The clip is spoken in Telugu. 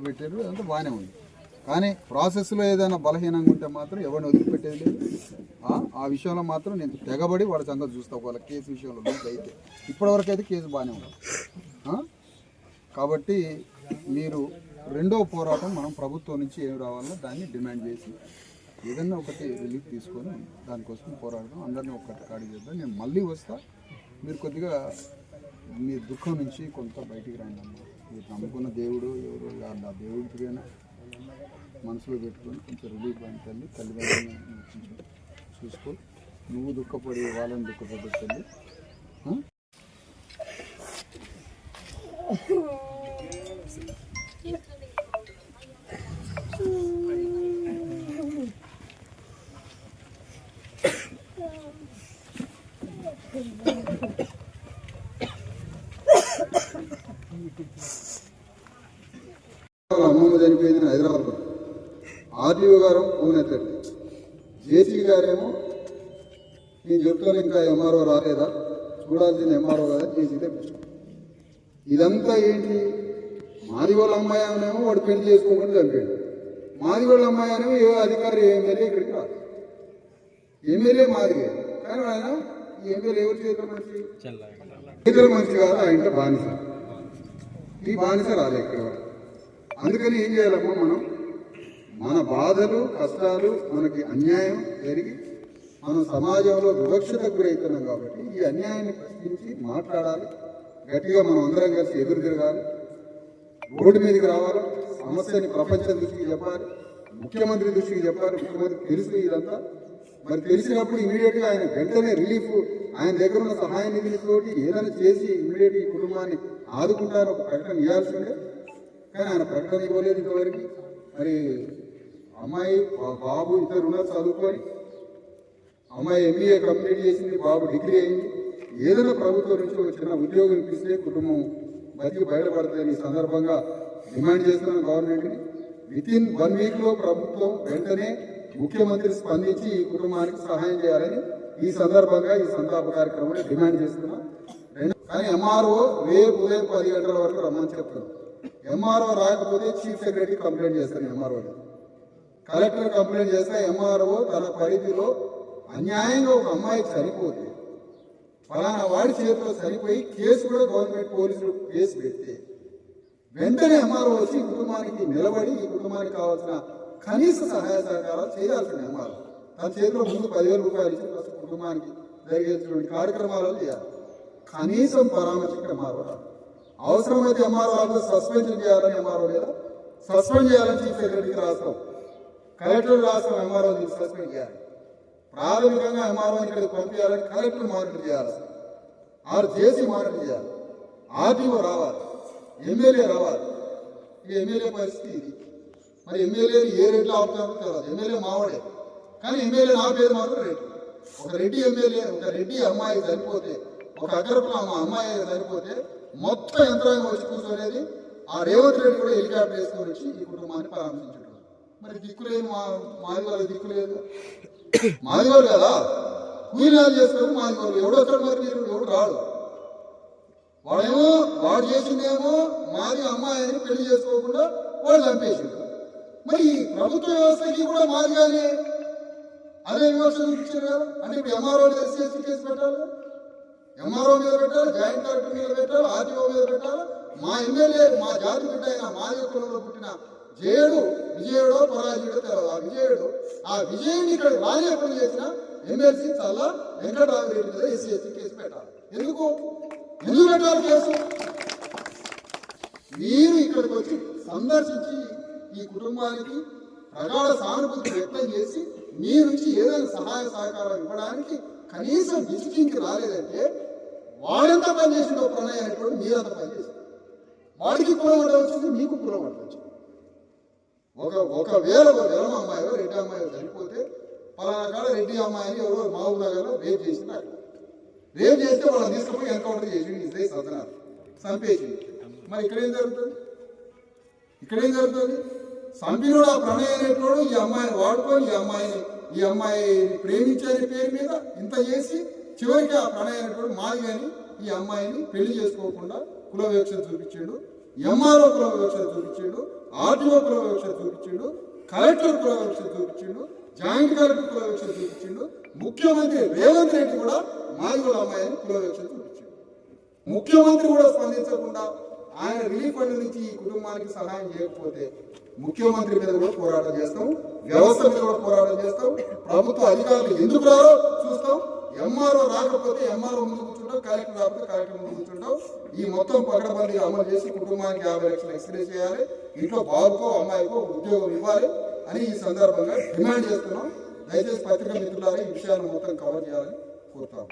పెట్టారు అదంతా బాగానే ఉంది. కానీ ప్రాసెస్లో ఏదైనా బలహీనంగా ఉంటే మాత్రం ఎవరిని వదిలిపెట్టేది లేదు. ఆ- విషయంలో మాత్రం నేను తెగబడి వాళ్ళ సంగతి చూస్తా పోవాలి కేసు విషయంలో అయితే. ఇప్పటివరకు అయితే కేసు బాగానే ఉంది. కాబట్టి మీరు రెండో పోరాటం మనం ప్రభుత్వం నుంచి ఏం రావాలో దాన్ని డిమాండ్ చేసి ఏదన్నా ఒకటి రిలీఫ్ తీసుకొని దానికోసం పోరాడదాం. అందరినీ ఒక్కటి ఖాళీ చేద్దాం. నేను మళ్ళీ వస్తా. మీరు కొద్దిగా మీ దుఃఖం నుంచి కొంత బయటికి రండి మీరు నమ్ముకున్న దేవుడు ఎవరు ఆ దేవుడి తిరిగిన మనసులో పెట్టుకొని కొంచెం రిలీఫ్ అయిన తల్లి తల్లిదండ్రులని కొంచెం చూసుకో. నువ్వు దుఃఖపడి వాళ్ళని దుఃఖపడి తల్లి. you. అమ్మమ్మ చనిపోయింది హైదరాబాద్ ఆర్డీఓ గారు ఫోన్ ఎత్తండి జేసీ గారేమో నేను చెప్తాను ఇంకా ఎంఆర్ఓ రాలేదా? చూడాల్సిన ఎంఆర్ఓ కదా జేసీ తెప్పించాం ఇదంతా ఏంటి? మాది వాళ్ళ అమ్మాయి అనేమో వాడు పెళ్ళి చేసుకోకుండా చంపాడు. మాది వాళ్ళ అమ్మాయి అనేమో ఏ అధికారి ఎమ్మెల్యే ఇక్కడికి రాదు. ఎమ్మెల్యే మాదిగే కానీ ఆయన ఈ ఎమ్మెల్యే ఎవరు చేతుల మనిషి? చేతుల మనిషి కాదు ఆ ఇంట్లో బానిస. ఈ బానిస రాలే ఇక్కడ. అందుకని ఏం చేయాలమ్మా మనం? మన బాధలు కష్టాలు మనకి అన్యాయం జరిగి మనం సమాజంలో వివక్షతకు గురవుతున్నాం కాబట్టి ఈ అన్యాయాన్ని ప్రశ్నించి మాట్లాడాలి. గట్టిగా మనం అందరం కలిసి ఎదురు తిరగాలి. రోడ్డు మీదకి రావాలి. సమస్యని ప్రపంచం దృష్టికి చెప్పాలి. ముఖ్యమంత్రి దృష్టికి చెప్పాలి. ముఖ్యమంత్రి తెలుసు ఇదంతా. మరి తెలిసినప్పుడు ఇమీడియట్గా ఆయన వెంటనే రిలీఫ్ ఆయన దగ్గర ఉన్న సహాయ నిధులతోటి ఏదైనా చేసి ఇమీడియట్ ఈ కుటుంబాన్ని ఆదుకుంటారు ఒక ప్రకటన ఇవ్వాల్సిందే. కానీ ఆయన ప్రకటన ఇవ్వలేదు ఇంతవరకు. మరి అమ్మాయి బా- బాబు ఇద్దరు ఉన్నారు చదువుకొని అమ్మాయి ఎంబీఏ కంప్లీట్ చేసింది బాబు డిగ్రీ అయింది. ఏదైనా ప్రభుత్వం నుంచి ఒక చిన్న ఉద్యోగం ఇప్పిస్తే కుటుంబం బతికి బయటపడతాయి ఈ సందర్భంగా డిమాండ్ చేస్తున్నాం గవర్నమెంట్ని. విత్ ఇన్ వన్ వీక్లో ప్రభుత్వం వెంటనే ముఖ్యమంత్రి స్పందించి ఈ కుటుంబానికి సహాయం చేయాలని ఈ సందర్భంగా ఈ సంతాప కార్యక్రమంలో డిమాండ్ చేస్తున్నాం. కానీ ఎంఆర్ఓ రేపు ఉదయం పది గంటల వరకు రమ్మని చెప్తున్నాం. ఎంఆర్ఓ రాకపోతే చీఫ్ సెక్రటరీ కంప్లైంట్ చేస్తాను ఎంఆర్ఓ కలెక్టర్ కంప్లైంట్ చేస్తే ఎంఆర్ఓ తన పరిధిలో అన్యాయంగా ఒక అమ్మాయి చనిపోతే ఫలానా వాడి చేతిలో చనిపోయి కేసు కూడా గవర్నమెంట్ పోలీసులు కేసు పెడితే వెంటనే ఎంఆర్ఓ వచ్చి ఈ కుటుంబానికి నిలబడి ఈ కుటుంబానికి కావాల్సిన కనీస సహాయ సహకారాలు చేయాల్సిన ఎంఆర్ఓ తన చేతిలో ముందు పదివేల రూపాయలు ఇచ్చి ఫస్ట్ కుటుంబానికి జరిగేటువంటి కార్యక్రమాలు చేయాలి. కనీసం పరామర్శించిన ఎంఆర్ఓ రాదు. అవసరమైతే ఎంఆర్ఓ సస్పెన్షన్ చేయాలని ఎంఆర్ఓ లేదా సస్పెండ్ చేయాలని చీఫ్ సెక్రటరీకి రాస్తాం. కలెక్టర్ రాస్తాం ఎంఆర్ఓ సస్పెండ్ చేయాలి ప్రాథమికంగా ఎంఆర్ఓ ఇక్కడికి పంపించాలని కలెక్టర్ మానిటర్ చేయాలి. ఆరు చేసి మానిటర్ చేయాలి. ఆర్టీఓ రావాలి. ఎమ్మెల్యే రావాలి. ఈ ఎమ్మెల్యే పరిస్థితి ఇది. మరి ఎమ్మెల్యే ఏ రేట్లో ఆపుతారో తెలియదు ఎమ్మెల్యే మావాడే. కానీ ఎమ్మెల్యే నా పేరు మాత్రం రెడ్డి ఒక రెడ్డి ఎమ్మెల్యే ఒక రెడ్డి అమ్మాయి సరిపోతే ఒక మా అమ్మాయి సరిపోతే మొత్తం యంత్రాంగం వచ్చి కూర్చోనేది ఆ రేవంత్ రెడ్డి కూడా హెలికాప్టర్ వేసుకొని వచ్చి ఈ కుటుంబాన్ని పరామర్శించాడు. మరి దిక్కులేదు మా మాది వాళ్ళ దిక్కు మాది వాళ్ళు కదా? కూలీనాలు చేస్తారు మాది వాళ్ళు ఎవడు వస్తాడు మరి మీరు? ఎవడు రాడు. వాడేమో వాడు చేసిందేమో మాది అమ్మాయిని పెళ్ళి చేసుకోకుండా వాడు చంపేసిండు మరి ప్రభుత్వ వ్యవస్థకి కూడా మాదిగానే అదే విమర్శ చూపించారు కదా? అంటే ఇప్పుడు ఎంఆర్ఓ ఎస్సీ ఎస్సీ కేసు పెట్టాలి. ఎంఆర్ఓ మీద పెట్టాలి జాయింట్ కలెక్టర్ మీద పెట్టాలి ఆర్టీఓ మీద పెట్టాలి. మా ఎమ్మెల్యే మా జాతి బిడ్డ అయిన మా కులంలో పుట్టిన జయుడు విజయుడో పరాజయుడో తెలియదు ఆ విజయుడు ఆ విజయుడిని ఇక్కడ రానియకుండా చేసిన ఎమ్మెల్సీ చాలా వెంకటరామరెడ్డి మీద ఎస్సీఎస్సీ కేసు పెట్టాలి. ఎందుకు? ఎందుకు పెట్టాలి కేసు? మీరు ఇక్కడికి వచ్చి సందర్శించి ఈ కుటుంబానికి ప్రగాఢ సానుభూతి వ్యక్తం చేసి మీ నుంచి ఏదైనా సహాయ సహకారం ఇవ్వడానికి కనీసం విజిటింగ్కి రాలేదంటే వాడెంత పని చేసిండో ప్రణయ్ మీరు అంత పని చేసింది వాడికి కులం వచ్చింది మీకు కులం అంటే వచ్చింది ఒక ఒకవేళ ఒక వెలమ అమ్మాయో రెడ్డి అమ్మాయో చనిపోతే పలానా కాడ రెడ్డి అమ్మాయిని ఎవరో మహబూబ్ నగర్లో రేప్ చేసినారు. రేప్ చేస్తే వాళ్ళని తీసుకుపోయి ఎన్కౌంటర్ చేసి ఇదే సదనాలు. చంపేసి మరి ఇక్కడ ఏం జరుగుతుంది? ఇక్కడ ఏం జరుగుతుంది? సంపినుడు ఆ ప్రణయం అనేటోడు ఈ అమ్మాయిని వాడుకొని ఈ అమ్మాయిని ఈ అమ్మాయి ప్రేమించే పేరు మీద ఇంత చేసి చివరికి ఆ ప్రణయం అనేటోడు మాది కానీ ఈ అమ్మాయిని పెళ్ళి చేసుకోకుండా కుల చూపించాడు ఎంఆర్ఓ కుల చూపించాడు ఆర్టీఓ కుల చూపించాడు చూపించిండు కలెక్టర్ కుల చూపించాడు చూపించిండు జాయింట్ కలెక్టర్ కుల చూపించాడు చూపించిండు ముఖ్యమంత్రి రేవంత్ రెడ్డి కూడా మాదిగోళ్ళ అమ్మాయిని కుల చూపించాడు. ముఖ్యమంత్రి కూడా స్పందించకుండా ఆయన రిలీఫ్ ఫండ్ నుంచి ఈ కుటుంబానికి సహాయం చేయకపోతే ముఖ్యమంత్రి మీద కూడా పోరాటం చేస్తాం వ్యవస్థ మీద కూడా పోరాటం చేస్తాం ప్రభుత్వ అధికారులు ఎందుకు రారో చూస్తాం. ఎంఆర్ఓ రాకపోతే ఎంఆర్ఓ ముందు కూర్చుంటావు కలెక్టర్ రాకపోతే కలెక్టర్ ముందు కూర్చుంటావు. ఈ మొత్తం పకడబందీగా అమలు చేసి కుటుంబానికి యాభై లక్షలు ఎక్స్ప్రెస్ చేయాలి. ఇంట్లో బాబుకో అమ్మాయికో ఉద్యోగం ఇవ్వాలి అని ఈ సందర్భంగా డిమాండ్ చేస్తున్నాం. దయచేసి పత్రికా మిత్రులారా ఈ విషయాన్ని మొత్తం కవర్ చేయాలని కోరుతాము